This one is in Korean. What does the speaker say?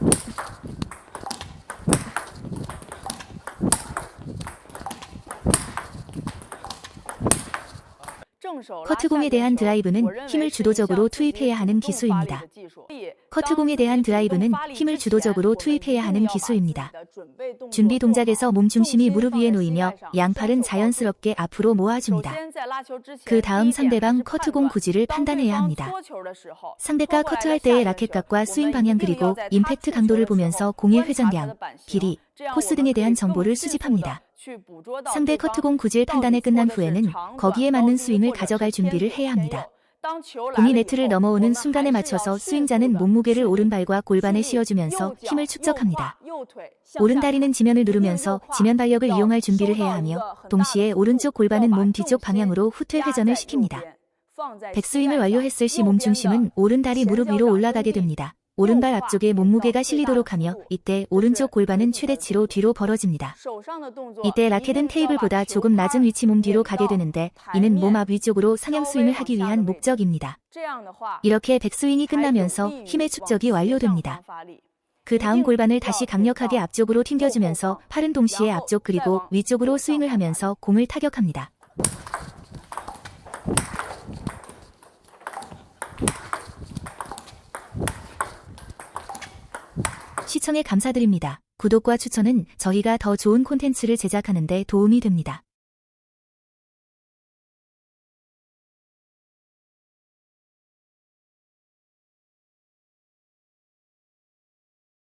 Thank you. 커트공에 대한 드라이브는 힘을 주도적으로 투입해야 하는 기술입니다. 커트공에 대한 드라이브는 힘을 주도적으로 투입해야 하는 기술입니다. 준비 동작에서 몸 중심이 무릎 위에 놓이며 양팔은 자연스럽게 앞으로 모아줍니다. 그 다음 상대방 커트공 구질을 판단해야 합니다. 상대가 커트할 때의 라켓각과 스윙 방향 그리고 임팩트 강도를 보면서 공의 회전량, 길이, 코스 등에 대한 정보를 수집합니다. 상대 커트공 구질 판단에 끝난 후에는 거기에 맞는 스윙을 가져갈 준비를 해야 합니다. 공이 네트를 넘어오는 순간에 맞춰서 스윙자는 몸무게를 오른발과 골반에 씌워주면서 힘을 축적합니다. 오른다리는 지면을 누르면서 지면 발력을 이용할 준비를 해야 하며 동시에 오른쪽 골반은 몸 뒤쪽 방향으로 후퇴 회전을 시킵니다. 백스윙을 완료했을 시 몸 중심은 오른다리 무릎 위로 올라가게 됩니다. 오른발 앞쪽에 몸무게가 실리도록 하며 이때 오른쪽 골반은 최대치로 뒤로 벌어집니다. 이때 라켓은 테이블보다 조금 낮은 위치 몸 뒤로 가게 되는데 이는 몸 앞 위쪽으로 상향 스윙을 하기 위한 목적입니다. 이렇게 백스윙이 끝나면서 힘의 축적이 완료됩니다. 그 다음 골반을 다시 강력하게 앞쪽으로 튕겨주면서 팔은 동시에 앞쪽 그리고 위쪽으로 스윙을 하면서 공을 타격합니다. 시청에 감사드립니다. 구독과 추천은 저희가 더 좋은 콘텐츠를 제작하는 데 도움이 됩니다.